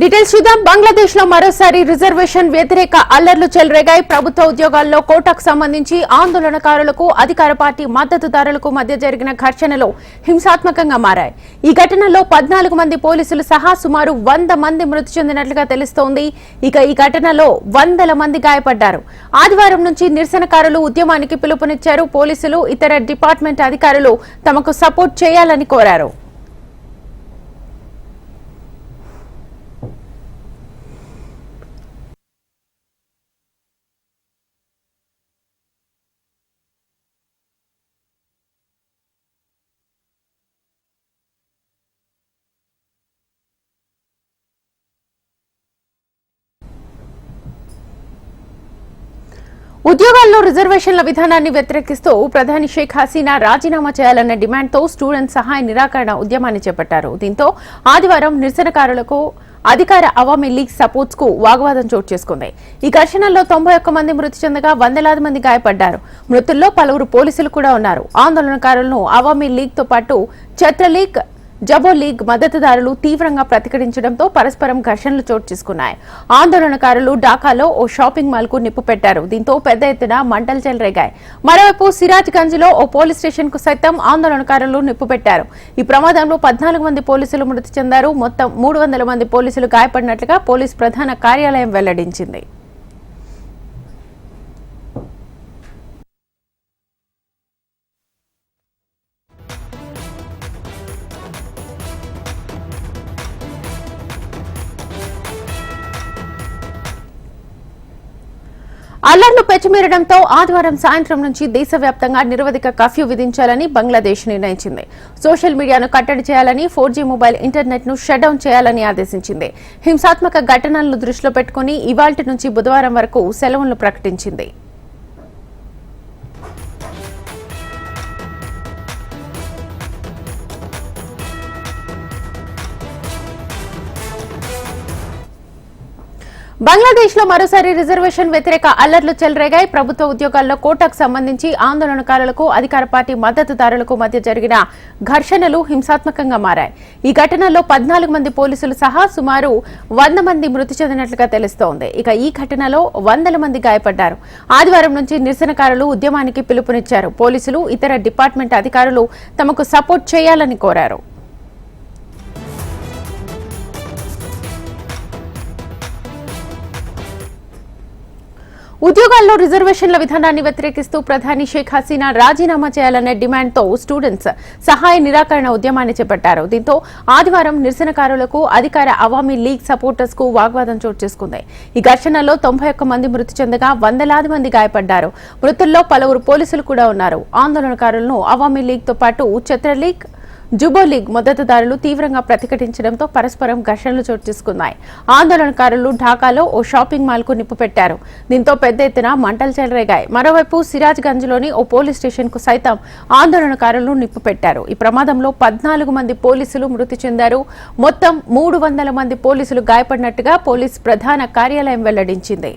Details చూద్దాం. బంగ్లాదేశ్లో మరోసారి రిజర్వేషన్ వ్యతిరేక అల్లర్లు చెలరేగాయి. ప్రభుత్వ ఉద్యోగాల్లో కోటాకు సంబంధించి ఆందోళనకారులకు అధికార పార్టీ మద్దతుదారులకు మధ్య జరిగిన ఘర్షణలు హింసాత్మకంగా మారాయి. ఈ ఘటనలో పద్నాలుగు మంది పోలీసులు సహా సుమారు వంద మంది మృతి చెందినట్లుగా తెలుస్తోంది. ఇక ఈ ఘటనలో వందల మంది గాయపడ్డారు. ఆదివారం నుంచి నిరసనకారులు ఉద్యమానికి పిలుపునిచ్చారు. పోలీసులు ఇతర డిపార్ట్మెంట్ అధికారులు తమకు సపోర్ట్ చేయాలని కోరారు. ఉద్యోగాల్లో రిజర్వేషన్ల విధానాన్ని వ్యతిరేకిస్తూ ప్రధాని షేక్ హసీనా రాజీనామా చేయాలన్న డిమాండ్తో స్టూడెంట్ సహాయ నిరాకరణ ఉద్యమాన్ని చేపట్టారు. దీంతో ఆదివారం నిరసనకారులకు అధికార అవామీ లీగ్ సపోర్ట్స్కు వాగ్వాదం చోటు చేసుకుంది. ఈ ఘర్షణల్లో తొంభై ఒక్క మంది మృతి చెందగా వందలాది మంది గాయపడ్డారు. మృతుల్లో పలువురు పోలీసులు కూడా ఉన్నారు. ఆందోళనకారులను అవామీ లీగ్తో పాటు ఛత్ర లీగ్ జబో లీగ్ మద్దతుదారులు తీవ్రంగా ప్రతిఘటించడంతో పరస్పరం ఘర్షణలు చోటు చేసుకున్నాయి. ఆందోళనకారులు ఢాకాలో ఓ షాపింగ్ మాల్కు నిప్పు పెట్టారు. దీంతో పెద్ద ఎత్తున మంటలు చెలరేగాయి. మరోవైపు సిరాజ్ గంజ్లో ఓ పోలీస్ స్టేషన్కు సైతం ఆందోళనకారులు నిప్పు పెట్టారు. ఈ ప్రమాదంలో పద్నాలుగు మంది పోలీసులు మృతి చెందారు. మొత్తం మూడు వందల మంది పోలీసులు గాయపడినట్లుగా పోలీస్ ప్రధాన కార్యాలయం వెల్లడించింది. అల్లర్లు పెచ్చుమీరడంతో ఆదివారం సాయంత్రం నుంచి దేశవ్యాప్తంగా నిరవధిక కర్ఫ్యూ విధించాలని బంగ్లాదేశ్ నిర్ణయించింది. సోషల్ మీడియాను కట్టడి చేయాలని ఫోర్ జీ మొబైల్ ఇంటర్నెట్ను షట్ డౌన్ చేయాలని ఆదేశించింది. హింసాత్మక ఘటనలను దృష్టిలో పెట్టుకుని ఇవాల్టి నుంచి బుధవారం వరకు సెలవులను ప్రకటించింది. బంగ్లాదేశ్లో మరోసారి రిజర్వేషన్ వ్యతిరేక అల్లర్లు చెలరేగాయి. ప్రభుత్వ ఉద్యోగాల్లో కోటాకు సంబంధించి ఆందోళనకారులకు అధికార పార్టీ మద్దతుదారులకు మధ్య జరిగిన ఘర్షణలు హింసాత్మకంగా మారాయి. ఈ ఘటనలో పద్నాలుగు మంది పోలీసులు సహా సుమారు వంద మంది మృతి చెందినట్లుగా తెలుస్తోంది. ఇక ఈ ఘటనలో వందల మంది గాయపడ్డారు. ఆదివారం నుంచి నిరసనకారులు ఉద్యమానికి పిలుపునిచ్చారు. పోలీసులు ఇతర డిపార్ట్మెంట్ అధికారులు తమకు సపోర్ట్ చేయాలని కోరారు. ఉద్యోగాల్లో రిజర్వేషన్ల విధానాన్ని వ్యతిరేకిస్తూ ప్రధాని షేక్ హసీనా రాజీనామా చేయాలనే డిమాండ్తో స్టూడెంట్స్ సహాయ నిరాకరణ ఉద్యమాన్ని చేపట్టారు. దీంతో ఆదివారం నిరసనకారులకు అధికార అవామీ లీగ్ సపోర్టర్స్కు వాగ్వాదం చోటు చేసుకుంది. ఈ ఘర్షణలో తొంభై ఒక్క మంది మృతి చెందగా వందలాది మంది గాయపడ్డారు. మృతుల్లో పలువురు పోలీసులు కూడా ఉన్నారు. ఆందోళనకారులను అవామీ లీగ్తో పాటు ఛత్ర లీగ్ జుబో లీగ్ మద్దతుదారులు తీవ్రంగా ప్రతిఘటించడంతో పరస్పరం ఘర్షణలు చోటు చేసుకున్నాయి. ఆందోళనకారులు ఢాకాలో ఓ షాపింగ్ మాల్కు నిప్పు పెట్టారు దీంతో పెద్ద ఎత్తున మంటలు చెలరేగాయి. మరోవైపు సిరాజ్ గంజ్లోని ఓ పోలీస్ స్టేషన్కు సైతం ఆందోళనకారులు నిప్పు పెట్టారు ఈ ప్రమాదంలో పద్నాలుగు మంది పోలీసులు మృతి చెందారు. మొత్తం మూడు వందల మంది పోలీసులు గాయపడినట్టుగా పోలీస్ ప్రధాన కార్యాలయం వెల్లడించింది.